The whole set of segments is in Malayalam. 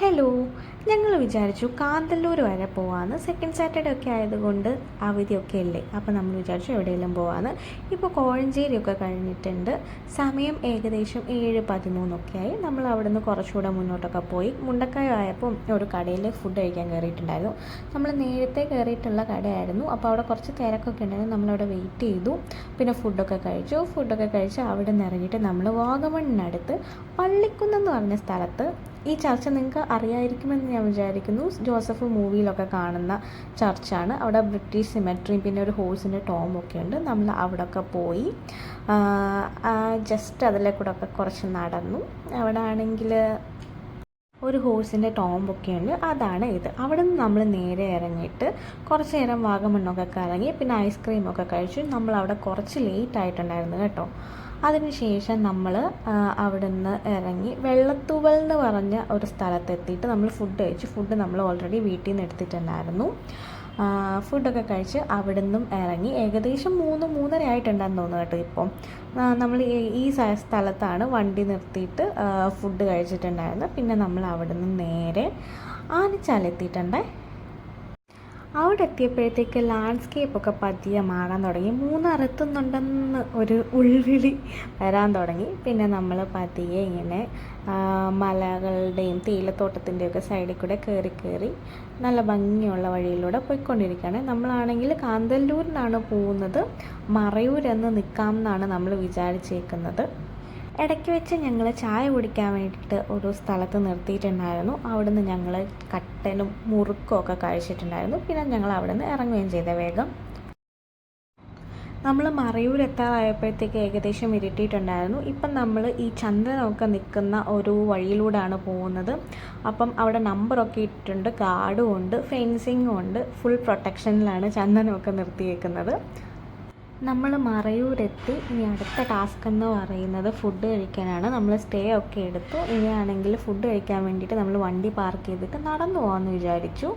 ഹലോ ഞങ്ങൾ വിചാരിച്ചു കാന്തല്ലൂർ വരെ പോവാന്ന്. സെക്കൻഡ് സാറ്റർഡേ ഒക്കെ ആയതുകൊണ്ട് അവധിയൊക്കെ അല്ലേ അപ്പോൾ നമ്മൾ വിചാരിച്ചു എവിടെയെങ്കിലും പോവാന്ന്. ഇപ്പോൾ കോഴഞ്ചേരിയൊക്കെ കഴിഞ്ഞിട്ടുണ്ട്. സമയം ഏകദേശം ഏഴ് പതിമൂന്നൊക്കെ ആയി. നമ്മൾ അവിടെ നിന്ന് കുറച്ചുകൂടെ മുന്നോട്ടൊക്കെ പോയി. മുണ്ടക്കായ ആയപ്പോൾ ഒരു കടയിൽ ഫുഡ് കഴിക്കാൻ കയറിയിട്ടുണ്ടായിരുന്നു നമ്മൾ നേരത്തെ കയറിയിട്ടുള്ള കടയായിരുന്നു. അപ്പോൾ അവിടെ കുറച്ച് തിരക്കൊക്കെ ഉണ്ടായിരുന്നു. നമ്മളവിടെ വെയിറ്റ് ചെയ്തു. പിന്നെ ഫുഡൊക്കെ കഴിച്ചു. ഫുഡൊക്കെ കഴിച്ച് അവിടെ നിന്ന് ഇറങ്ങിയിട്ട് നമ്മൾ വാഗമണ്ണിനടുത്ത് പള്ളിക്കുന്നെന്ന് പറഞ്ഞ സ്ഥലത്ത് ഈ ചർച്ച നിങ്ങൾക്ക് അറിയായിരിക്കുമെന്ന് ഞാൻ വിചാരിക്കുന്നു. ജോസഫ് മൂവിയിലൊക്കെ കാണുന്ന ചർച്ചാണ്. അവിടെ ബ്രിട്ടീഷ് സിമെട്രിയും പിന്നെ ഒരു ഹോഴ്സിന്റെ ഒക്കെ ഉണ്ട്. നമ്മൾ അവിടെയൊക്കെ പോയി. ജസ്റ്റ് അതിലെ കൂടെ ഒക്കെ കുറച്ച് നടന്നു. അവിടെ ആണെങ്കിൽ ഒരു ഹോഴ്സിന്റെ ടോംബൊക്കെ ഉണ്ട്. അതാണ് ഇത്. അവിടെ നിന്ന് നമ്മൾ നേരെ ഇറങ്ങിയിട്ട് കുറച്ച് നേരം വാഗമണ്ണൊക്കെ കറങ്ങി പിന്നെ ഐസ്ക്രീമൊക്കെ കഴിച്ചു. നമ്മൾ അവിടെ കുറച്ച് ലേറ്റ് ആയിട്ടുണ്ടായിരുന്നു കേട്ടോ. അതിനുശേഷം നമ്മൾ അവിടെ നിന്ന് ഇറങ്ങി വെള്ളത്തൂവൽ എന്ന് പറഞ്ഞ ഒരു സ്ഥലത്തെത്തിയിട്ട് നമ്മൾ ഫുഡ് കഴിച്ചു. ഫുഡ് നമ്മൾ ഓൾറെഡി വീട്ടിൽ നിന്ന് എടുത്തിട്ടുണ്ടായിരുന്നു ഫുഡൊക്കെ കഴിച്ച് അവിടെ നിന്നും ഇറങ്ങി. ഏകദേശം മൂന്ന് മൂന്നര ആയിട്ടുണ്ടെന്ന് തോന്നുന്നു കേട്ടോ ഇപ്പം. നമ്മൾ ഈ സ്ഥലത്താണ് വണ്ടി നിർത്തിയിട്ട് ഫുഡ് കഴിച്ചിട്ടുണ്ടായിരുന്നത്. പിന്നെ നമ്മൾ അവിടെ നിന്ന് നേരെ ആനച്ചാലെത്തിയിട്ടുണ്ടേ. അവിടെ എത്തിയപ്പോഴത്തേക്ക് ലാൻഡ്സ്കേപ്പൊക്കെ പതിയെ മാറാൻ തുടങ്ങി. മൂന്നറത്തുന്നുണ്ടെന്ന് ഒരു ഉൾവിളി വരാൻ തുടങ്ങി. പിന്നെ നമ്മൾ പതിയെ ഇങ്ങനെ മലകളുടെയും തേയിലത്തോട്ടത്തിന്റെയൊക്കെ സൈഡിൽ കൂടെ കയറി കയറി നല്ല ഭംഗിയുള്ള വഴിയിലൂടെ പോയിക്കൊണ്ടിരിക്കുകയാണ്. നമ്മളാണെങ്കിൽ കാന്തല്ലൂരിനാണ് പോകുന്നത്. മറയൂരെന്ന് നിൽക്കാം എന്നാണ് നമ്മൾ വിചാരിച്ചേക്കുന്നത്. ഇടയ്ക്ക് വെച്ച് ഞങ്ങൾ ചായ കുടിക്കാൻ വേണ്ടിയിട്ട് ഒരു സ്ഥലത്ത് നിർത്തിയിട്ടുണ്ടായിരുന്നു. അവിടെ നിന്ന് ഞങ്ങൾ കട്ടനും മുറുക്കും ഒക്കെ കഴിച്ചിട്ടുണ്ടായിരുന്നു. പിന്നെ ഞങ്ങൾ അവിടെ നിന്ന് ഇറങ്ങുകയും ചെയ്ത വേഗം. നമ്മൾ മറയൂർ എത്താറായപ്പോഴത്തേക്ക് ഏകദേശം ഇരുട്ടിയിട്ടുണ്ടായിരുന്നു. ഇപ്പം നമ്മൾ ഈ ചന്ദ്രനൊക്കെ നിൽക്കുന്ന ഒരു വഴിയിലൂടെയാണ് പോകുന്നത്. അപ്പം അവിടെ നമ്പറൊക്കെ ഇട്ടിട്ടുണ്ട് ഗാർഡും ഉണ്ട് ഫെൻസിങ്ങും ഉണ്ട്. ഫുൾ പ്രൊട്ടക്ഷനിലാണ് ചന്ദനമൊക്കെ നിർത്തിയേക്കുന്നത്. നമ്മൾ മറയൂരെത്തി ഇനി അടുത്ത ടാസ്ക് എന്ന് പറയുന്നത് ഫുഡ് കഴിക്കാനാണ്. നമ്മൾ സ്റ്റേ ഒക്കെ എടുത്തു. ഇനിയാണെങ്കിൽ ഫുഡ് കഴിക്കാൻ വേണ്ടിയിട്ട് നമ്മൾ വണ്ടി പാർക്ക് ചെയ്തിട്ട് നടന്നു പോകാമെന്ന് വിചാരിച്ചു.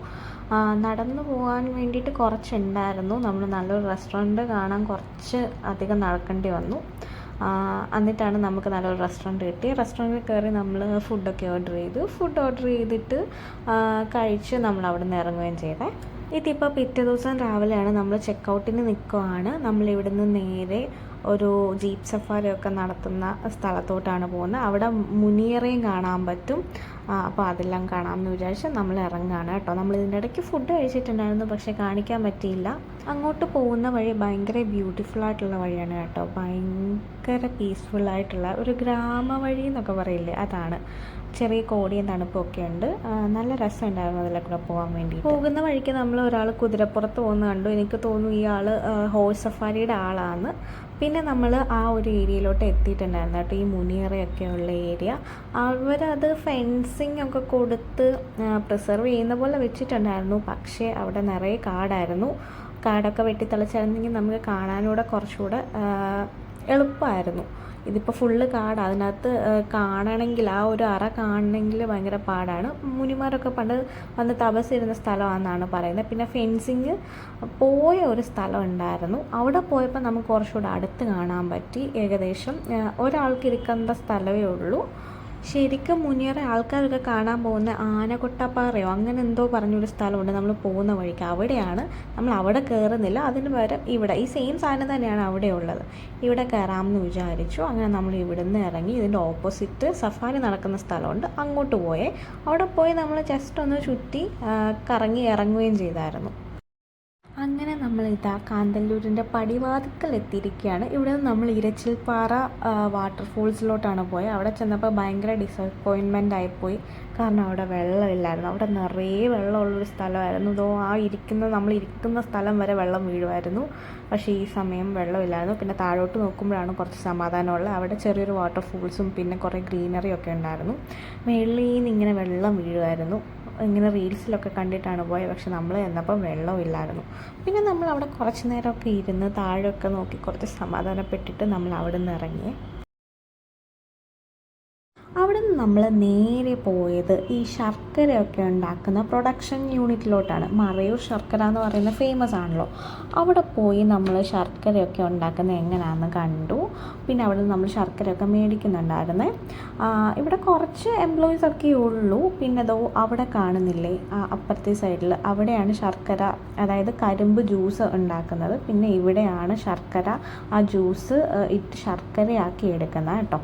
നടന്നു പോകാൻ വേണ്ടിയിട്ട് കുറച്ചുണ്ടായിരുന്നു. നമ്മൾ നല്ലൊരു റെസ്റ്റോറന്റ് കാണാൻ കുറച്ച് അധികം നടക്കേണ്ടി വന്നു. എന്നിട്ടാണ് നമുക്ക് നല്ലൊരു റെസ്റ്റോറന്റ് കിട്ടി. റെസ്റ്റോറന്റിൽ കയറി നമ്മൾ ഫുഡൊക്കെ ഓർഡർ ചെയ്തു. ഫുഡ് ഓർഡർ ചെയ്തിട്ട് കഴിച്ച് നമ്മൾ അവിടെ നിന്ന് ഇറങ്ങുകയും ചെയ്തേ. ഇതിപ്പോൾ പിറ്റേ ദിവസം രാവിലെയാണ് നമ്മൾ ചെക്കൗട്ടിന് നിൽക്കുവാണ് നമ്മൾ ഇവിടുന്ന് നേരെ ഒരു ജീപ്പ് സഫാരി ഒക്കെ നടത്തുന്ന സ്ഥലത്തോട്ടാണ് പോകുന്നത്. അവിടെ മുനിയറയും കാണാൻ പറ്റും. അപ്പോൾ അതെല്ലാം കാണാമെന്ന് വിചാരിച്ച് നമ്മൾ ഇറങ്ങുകയാണ് കേട്ടോ. നമ്മൾ ഇതിന്റെ ഇടയ്ക്ക് ഫുഡ് കഴിച്ചിട്ടുണ്ടായിരുന്നു പക്ഷേ കാണിക്കാൻ പറ്റിയില്ല. അങ്ങോട്ട് പോകുന്ന വഴി ഭയങ്കര ബ്യൂട്ടിഫുൾ ആയിട്ടുള്ള വഴിയാണ് കേട്ടോ. ഭയങ്കര പീസ്ഫുൾ ആയിട്ടുള്ള ഒരു ഗ്രാമ വഴി എന്നൊക്കെ പറയില്ലേ അതാണ്. ചെറിയ കോടിയും തണുപ്പൊക്കെ ഉണ്ട്. നല്ല രസമുണ്ടായിരുന്നു അതിലെ കൂടെ പോകാൻ വേണ്ടി പോകുന്ന വഴിക്ക് നമ്മൾ ഒരാൾ കുതിരപ്പുറത്ത് പോകുന്ന കണ്ടു. എനിക്ക് തോന്നുന്നു ഇയാൾ ഹോഴ്സ് സഫാരിയുടെ ആളാണ്. പിന്നെ നമ്മൾ ആ ഒരു ഏരിയയിലോട്ട് എത്തിയിട്ടുണ്ടായിരുന്നു കേട്ടോ. ഈ മുനിയറയൊക്കെ ഉള്ള ഏരിയ. അവരത് ഫെൻസിങ് ഒക്കെ കൊടുത്ത് പ്രിസർവ് ചെയ്യുന്ന പോലെ വെച്ചിട്ടുണ്ടായിരുന്നു. പക്ഷേ അവിടെ നിറയെ കാടായിരുന്നു. കാടൊക്കെ വെട്ടിത്തളിച്ചായിരുന്നെങ്കിൽ നമുക്ക് കാണാനൂടെ കുറച്ചുകൂടെ എളുപ്പമായിരുന്നു ഇതിപ്പോൾ ഫുള്ള് കാട്. അതിനകത്ത് കാണണമെങ്കിൽ ആ ഒരു അറ കാണണമെങ്കിൽ ഭയങ്കര പാടാണ്. മുനിമാരൊക്കെ പണ്ട് വന്ന് തപസ്സിരുന്ന സ്ഥലമാണെന്നാണ് പറയുന്നത്. പിന്നെ ഫെൻസിങ് പോയ ഒരു സ്ഥലം ഉണ്ടായിരുന്നു. അവിടെ പോയപ്പോൾ നമുക്ക് കുറച്ചുകൂടെ അടുത്ത് കാണാൻ പറ്റി. ഏകദേശം ഒരാൾക്ക് ഇരിക്കേണ്ട സ്ഥലമേ ഉള്ളൂ. ശരിക്കും മുനിയറ ആൾക്കാരൊക്കെ കാണാൻ പോകുന്ന ആനകൊട്ടപ്പാറയോ അങ്ങനെ എന്തോ പറഞ്ഞൊരു സ്ഥലമുണ്ട് നമ്മൾ പോകുന്ന വഴിക്ക്. അവിടെയാണ് നമ്മൾ അവിടെ കയറുന്നില്ല. അതിന് പകരം ഇവിടെ ഈ സെയിം സാധനം തന്നെയാണ് അവിടെ ഉള്ളത്. ഇവിടെ കയറാമെന്ന് വിചാരിച്ചു. അങ്ങനെ നമ്മൾ ഇവിടുന്ന് ഇറങ്ങി ഇതിന്റെ ഓപ്പോസിറ്റ് സഫാരി നടക്കുന്ന സ്ഥലമുണ്ട്. അങ്ങോട്ട് പോയേ. അവിടെ പോയി നമ്മൾ ജസ്റ്റ് ഒന്ന് ചുറ്റി കറങ്ങി ഇറങ്ങുകയും ചെയ്തായിരുന്നു. അങ്ങനെ നമ്മൾ ഇതാ കാന്തല്ലൂരിന്റെ പടിവാതിക്കൽ എത്തിയിരിക്കുകയാണ് ഇവിടെ നമ്മൾ ഇരച്ചിൽപ്പാറ വാട്ടർഫോൾസിലോട്ടാണ് പോയത് അവിടെ ചെന്നപ്പോൾ ഭയങ്കര ഡിസപ്പോയിൻമെന്റ് ആയിപ്പോയി. കാരണം അവിടെ വെള്ളമില്ലായിരുന്നു. അവിടെ നിറയെ വെള്ളമുള്ളൊരു സ്ഥലമായിരുന്നു. ഇതോ ആ ഇരിക്കുന്ന നമ്മൾ ഇരിക്കുന്ന സ്ഥലം വരെ വെള്ളം വീഴുമായിരുന്നു. പക്ഷേ ഈ സമയം വെള്ളമില്ലായിരുന്നു. പിന്നെ താഴോട്ട് നോക്കുമ്പോഴാണ് കുറച്ച് സമാധാനമുള്ളത്. അവിടെ ചെറിയൊരു വാട്ടർഫോൾസും പിന്നെ കുറേ ഗ്രീനറിയൊക്കെ ഉണ്ടായിരുന്നു. മേളിൽ നിന്ന് ഇങ്ങനെ വെള്ളം വീഴുമായിരുന്നു. ഇങ്ങനെ റീൽസിലൊക്കെ കണ്ടിട്ടാണ് പോയത് പക്ഷെ നമ്മൾ ചെന്നപ്പം വെള്ളമില്ലായിരുന്നു പിന്നെ നമ്മൾ അവിടെ കുറച്ച് നേരമൊക്കെ ഇരുന്ന് താഴെയൊക്കെ നോക്കി കുറച്ച് സമാധാനപ്പെട്ടിട്ട് നമ്മൾ അവിടെ നിന്ന് ഇറങ്ങി. അവിടെ നിന്ന് നമ്മൾ നേരെ പോയത് ഈ ശർക്കരയൊക്കെ ഉണ്ടാക്കുന്ന പ്രൊഡക്ഷൻ യൂണിറ്റിലോട്ടാണ് മറയൂർ ശർക്കര എന്ന് പറയുന്നത് ഫേമസ് ആണല്ലോ. അവിടെ പോയി നമ്മൾ ശർക്കരയൊക്കെ ഉണ്ടാക്കുന്നത് എങ്ങനെയാണെന്ന് കണ്ടു. പിന്നെ അവിടെ നമ്മൾ ശർക്കരയൊക്കെ മേടിക്കുന്നുണ്ടായിരുന്നേ. ഇവിടെ കുറച്ച് എംപ്ലോയീസ് ഒക്കെ ഉള്ളൂ. പിന്നെ അതോ അവിടെ കാണുന്നില്ലേ? അപ്പുറത്തെ സൈഡിൽ അവിടെയാണ് ശർക്കര അതായത് കരിമ്പ് ജ്യൂസ് ഉണ്ടാക്കുന്നത്. പിന്നെ ഇവിടെയാണ് ശർക്കര ആ ജ്യൂസ് ഇട്ട് ശർക്കരയാക്കി എടുക്കുന്നത് കേട്ടോ.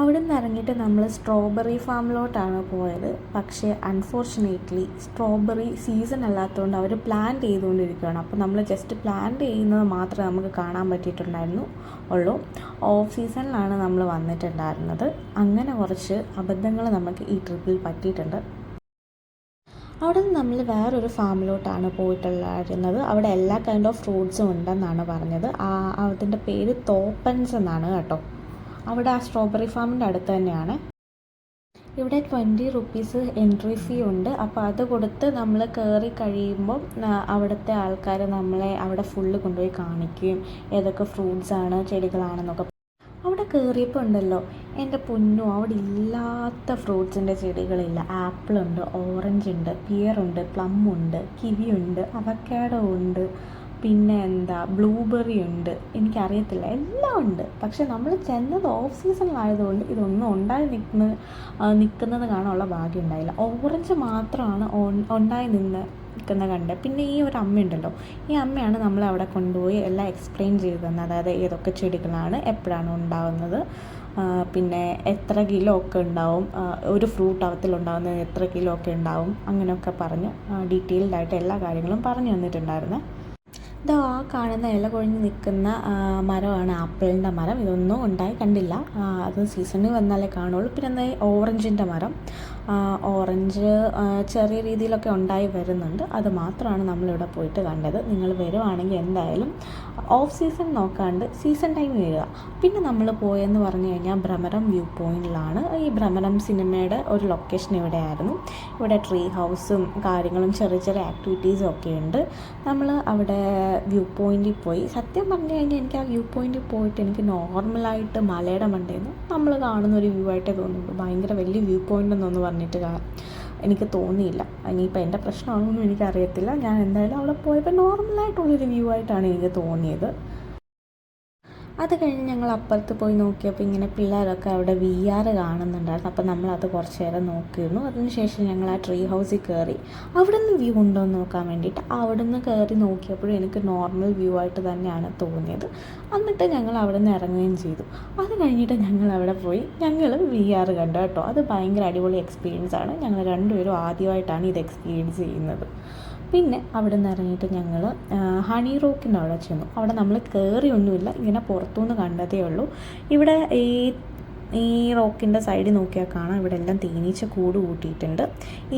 അവിടെ നിന്ന് ഇറങ്ങിയിട്ട് നമ്മൾ സ്ട്രോബെറി ഫാമിലോട്ടാണ് പോയത്. പക്ഷേ അൺഫോർച്ചുനേറ്റ്ലി സ്ട്രോബെറി സീസൺ അല്ലാത്തതുകൊണ്ട് അവർ പ്ലാൻ ചെയ്തുകൊണ്ടിരിക്കുകയാണ് അപ്പോൾ നമ്മൾ ജസ്റ്റ് പ്ലാൻ ചെയ്യുന്നത് മാത്രമേ നമുക്ക് കാണാൻ പറ്റിയിട്ടുണ്ടായിരുന്നു ഉള്ളൂ. ഓഫ് സീസണിലാണ് നമ്മൾ വന്നിട്ടുണ്ടായിരുന്നത്. അങ്ങനെ കുറച്ച് അബദ്ധങ്ങൾ നമുക്ക് ഈ ട്രിപ്പിൽ പറ്റിയിട്ടുണ്ട്. അവിടെ നിന്ന് നമ്മൾ വേറൊരു ഫാമിലോട്ടാണ് പോയിട്ടുണ്ടായിരുന്നത്. അവിടെ എല്ലാ കൈൻഡ് ഓഫ് ഫ്രൂട്ട്സും ഉണ്ടെന്നാണ് പറഞ്ഞത്. ആ അതിന്റെ പേര് തോപ്പൻസ് എന്നാണ് കേട്ടോ. അവിടെ ആ സ്ട്രോബെറി ഫാമിന്റെ അടുത്ത് തന്നെയാണ്. ഇവിടെ ട്വന്റി റുപ്പീസ് എൻട്രി ഫീ ഉണ്ട്. അപ്പോൾ അത് കൊടുത്ത് നമ്മൾ കയറി കഴിയുമ്പോൾ അവിടുത്തെ ആൾക്കാർ നമ്മളെ അവിടെ ഫുള്ള് കൊണ്ടുപോയി കാണിക്കുകയും ഏതൊക്കെ ഫ്രൂട്ട്സ് ആണ് ചെടികളാണെന്നൊക്കെ അവിടെ കയറിയപ്പോൾ ഉണ്ടല്ലോ എന്റെ പൊന്നു അവിടെ ഇല്ലാത്ത ഫ്രൂട്ട്സിന്റെ ചെടികളില്ല. ആപ്പിൾ ഉണ്ട് ഓറഞ്ച് ഉണ്ട് പിയർ ഉണ്ട് പ്ലം ഉണ്ട് കിവി ഉണ്ട് അവക്കാഡോ ഉണ്ട്. പിന്നെ എന്താ ബ്ലൂബെറി ഉണ്ട്. എനിക്കറിയത്തില്ല എല്ലാം ഉണ്ട്. പക്ഷെ നമ്മൾ ചെന്നത് ഓഫ് സീസണിലായതുകൊണ്ട് ഇതൊന്നും ഉണ്ടായി നിൽക്കുന്ന നിൽക്കുന്നത് കാണാനുള്ള ഭാഗ്യം ഉണ്ടായില്ല. ഓറഞ്ച് മാത്രമാണ് ഉണ്ടായി നിന്ന് നിൽക്കുന്ന കണ്ടത്. പിന്നെ ഈ ഒരു അമ്മയുണ്ടല്ലോ ഈ അമ്മയാണ് നമ്മൾ അവിടെ കൊണ്ടുപോയി എല്ലാം എക്സ്പ്ലെയിൻ ചെയ്ത് തന്നത്. അതായത് ഏതൊക്കെ ചെടികളാണ് എപ്പോഴാണ് ഉണ്ടാകുന്നത് പിന്നെ എത്ര കിലോ ഒക്കെ ഉണ്ടാവും ഒരു ഫ്രൂട്ട് അവത്തിലുണ്ടാവുന്നത് എത്ര കിലോ ഒക്കെ ഉണ്ടാവും അങ്ങനെയൊക്കെ പറഞ്ഞ് ഡീറ്റെയിൽഡായിട്ട് എല്ലാ കാര്യങ്ങളും പറഞ്ഞു തന്നിട്ടുണ്ടായിരുന്നേ. ഇതാ ആ കാണുന്ന ഇല കൊഴിഞ്ഞ് നിൽക്കുന്ന മരമാണ് ആപ്പിളിന്റെ മരം. ഇതൊന്നും ഉണ്ടായി കണ്ടില്ല. അത് സീസണിൽ വന്നാലേ കാണുള്ളൂ. പിന്നെ ഓറഞ്ചിന്റെ മരം? ഓറഞ്ച് ചെറിയ രീതിയിലൊക്കെ ഉണ്ടായി വരുന്നുണ്ട്. അത് മാത്രമാണ് നമ്മളിവിടെ പോയിട്ട് കണ്ടത്. നിങ്ങൾ വരുവാണെങ്കിൽ എന്തായാലും ഓഫ് സീസൺ നോക്കാണ്ട് സീസൺ ടൈം വരിക. പിന്നെ നമ്മൾ പോയെന്ന് പറഞ്ഞു കഴിഞ്ഞാൽ ഭ്രമരം വ്യൂ പോയിന്റിലാണ്. ഈ ഭ്രമരം സിനിമയുടെ ഒരു ലൊക്കേഷൻ ഇവിടെയായിരുന്നു. ഇവിടെ ട്രീ ഹൗസും കാര്യങ്ങളും ചെറിയ ചെറിയ ആക്ടിവിറ്റീസും ഒക്കെ ഉണ്ട്. നമ്മൾ അവിടെ വ്യൂ പോയിന്റിൽ പോയി. സത്യം പറഞ്ഞു കഴിഞ്ഞാൽ എനിക്ക് ആ വ്യൂ പോയിന്റിൽ പോയിട്ട് എനിക്ക് നോർമലായിട്ട് മലയുടെ മണ്ടയിൽ നിന്ന് നമ്മൾ കാണുന്ന ഒരു വ്യൂ ആയിട്ടേ തോന്നുള്ളൂ ഭയങ്കര വലിയ വ്യൂ പോയിന്റ് എന്നൊന്ന് പറഞ്ഞിട്ട് എനിക്ക് തോന്നിയില്ല. ഇനിയിപ്പോൾ എന്റെ പ്രശ്നമാണെന്നൊന്നും എനിക്കറിയത്തില്ല. ഞാൻ എന്തായാലും അവിടെ പോയപ്പോൾ നോർമലായിട്ടുള്ളൊരു വ്യൂ ആയിട്ടാണ് എനിക്ക് തോന്നിയത്. അത് കഴിഞ്ഞ് ഞങ്ങൾ അപ്പുറത്ത് പോയി നോക്കിയപ്പോൾ ഇങ്ങനെ പിള്ളേരൊക്കെ അവിടെ വി ആർ കാണുന്നുണ്ടായിരുന്നു. അപ്പോൾ നമ്മളത് കുറച്ച് നേരം നോക്കിയിരുന്നു. അതിനുശേഷം ഞങ്ങൾ ആ ട്രീ ഹൗസിൽ കയറി. അവിടെ നിന്ന് വ്യൂ ഉണ്ടോ എന്ന് നോക്കാൻ വേണ്ടിയിട്ട് അവിടെ നിന്ന് കയറി നോക്കിയപ്പോഴും എനിക്ക് നോർമൽ വ്യൂ ആയിട്ട് തന്നെയാണ് തോന്നിയത്. എന്നിട്ട് ഞങ്ങൾ അവിടെ നിന്ന് ഇറങ്ങുകയും ചെയ്തു. അത് കഴിഞ്ഞിട്ട് ഞങ്ങൾ അവിടെ പോയി. ഞങ്ങൾ വി ആർ കണ്ടു കേട്ടോ. അത് ഭയങ്കര അടിപൊളി എക്സ്പീരിയൻസ് ആണ്. ഞങ്ങൾ രണ്ടുപേരും ആദ്യമായിട്ടാണ് ഇത് എക്സ്പീരിയൻസ് ചെയ്യുന്നത്. പിന്നെ അവിടെ നിന്ന് ഇറങ്ങിയിട്ട് ഞങ്ങൾ ഹണി റോക്കിന്റെ അവിടെ ചെന്നു. അവിടെ നമ്മൾ കയറിയൊന്നുമില്ല ഇങ്ങനെ പുറത്തുനിന്ന് കണ്ടതേ ഉള്ളൂ. ഇവിടെ ഈ ഈ റോക്കിന്റെ സൈഡിൽ നോക്കിയാൽ കാണാം ഇവിടെ എല്ലാം തേനീച്ച കൂട് കൂട്ടിയിട്ടുണ്ട്.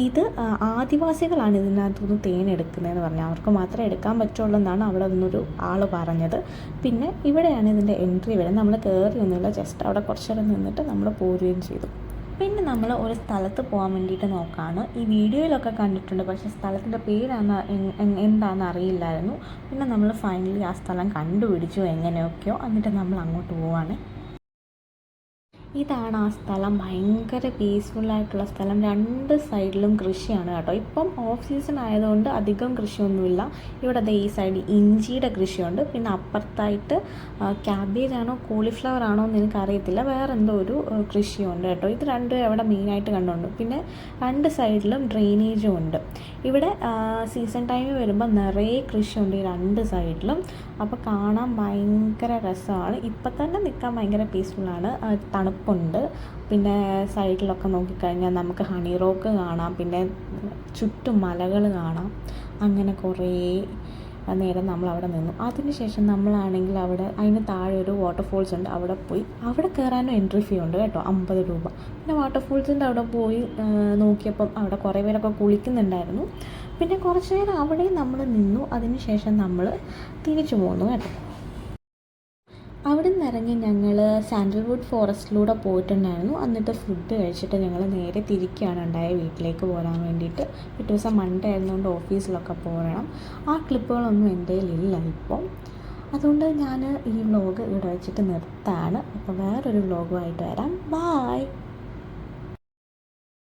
ഇത് ആദിവാസികളാണ് ഇതിനകത്തുനിന്ന് തേൻ എടുക്കുന്നതെന്ന് പറഞ്ഞാൽ അവർക്ക് മാത്രമേ എടുക്കാൻ പറ്റുള്ളൂ എന്നാണ് അവിടെ നിന്നൊരു ആൾ പറഞ്ഞത്. പിന്നെ ഇവിടെയാണ് ഇതിന്റെ എൻട്രി വരുന്നത്. നമ്മൾ കയറി ഒന്നുമില്ല ജസ്റ്റ് അവിടെ കുറച്ചേരം നിന്നിട്ട് നമ്മൾ പോരുകയും ചെയ്തു. പിന്നെ നമ്മൾ ഒരു സ്ഥലത്ത് പോകാൻ വേണ്ടിയിട്ട് നോക്കാണ്. ഈ വീഡിയോയിലൊക്കെ കണ്ടിട്ടുണ്ട്. പക്ഷേ സ്ഥലത്തിന്റെ പേരാണ് എന്താണെന്ന് അറിയില്ലായിരുന്നു. പിന്നെ നമ്മൾ ഫൈനലി ആ സ്ഥലം കണ്ടുപിടിച്ചു എങ്ങനെയൊക്കെയോ. എന്നിട്ട് നമ്മൾ അങ്ങോട്ട് പോവാണ്. ഇതാണ് ആ സ്ഥലം. ഭയങ്കര പീസ്ഫുള്ളായിട്ടുള്ള സ്ഥലം. രണ്ട് സൈഡിലും കൃഷിയാണ് കേട്ടോ. ഇപ്പം ഓഫ് സീസൺ ആയതുകൊണ്ട് അധികം കൃഷിയൊന്നുമില്ല. ഇവിടെ ഈ സൈഡിൽ ഇഞ്ചിയുടെ കൃഷിയുണ്ട്. പിന്നെ അപ്പുറത്തായിട്ട് ക്യാബേജ് ആണോ കോളിഫ്ലവർ ആണോ എന്ന് എനിക്കറിയത്തില്ല. വേറെ എന്തോ ഒരു കൃഷിയുണ്ട് കേട്ടോ. ഇത് രണ്ടും അവിടെ മെയിനായിട്ട് കണ്ടുണ്ട്. പിന്നെ രണ്ട് സൈഡിലും ഡ്രെയിനേജും ഉണ്ട്. ഇവിടെ സീസൺ ടൈമിൽ വരുമ്പോൾ നിറയെ കൃഷിയുണ്ട് ഈ രണ്ട് സൈഡിലും അപ്പോൾ കാണാൻ ഭയങ്കര രസമാണ്. ഇപ്പം തന്നെ നിൽക്കാൻ ഭയങ്കര പീസ്ഫുള്ളാണ് തണുപ്പുണ്ട് പിന്നെ സൈഡിലൊക്കെ നോക്കിക്കഴിഞ്ഞാൽ നമുക്ക് ഹണി റോക്ക് കാണാം. പിന്നെ ചുറ്റും മലകൾ കാണാം. അങ്ങനെ കുറേ നേരം നമ്മൾ അവിടെ നിന്നു അതിനുശേഷം നമ്മളാണെങ്കിൽ അവിടെ അതിന് താഴെ ഒരു വാട്ടർഫോൾസ് ഉണ്ട്. അവിടെ പോയി. അവിടെ കയറാനും എൻട്രി ഫീ ഉണ്ട് കേട്ടോ അമ്പത് രൂപ. പിന്നെ വാട്ടർഫോൾസിന്റെ അവിടെ പോയി നോക്കിയപ്പം അവിടെ കുറേ പേരൊക്കെ കുളിക്കുന്നുണ്ടായിരുന്നു. പിന്നെ കുറച്ച് നേരം അവിടെ നമ്മൾ നിന്നു. അതിനുശേഷം നമ്മൾ തിരിച്ചു പോന്നു കേട്ടോ. അവിടെ നിന്ന് ഇറങ്ങി ഞങ്ങൾ സാൻഡൽവുഡ് ഫോറസ്റ്റിലൂടെ പോയിട്ടുണ്ടായിരുന്നു. അന്നിട്ട് ഫുഡ് കഴിച്ചിട്ട് ഞങ്ങൾ നേരെ തിരിക്കുകയാണ് ഉണ്ടായ വീട്ടിലേക്ക് പോരാൻ വേണ്ടിയിട്ട്. പിറ്റേ ദിവസം മൺഡേ ആയിരുന്നുകൊണ്ട് ഓഫീസിലൊക്കെ പോകണം ആ ക്ലിപ്പുകളൊന്നും എന്റെ ഇല്ല ഇപ്പോൾ അതുകൊണ്ട് ഞാൻ ഈ വ്ലോഗ് ഇവിടെ വെച്ചിട്ട് നിർത്താണ്. അപ്പോൾ വേറൊരു വ്ലോഗുമായിട്ട് വരാം. ബായ്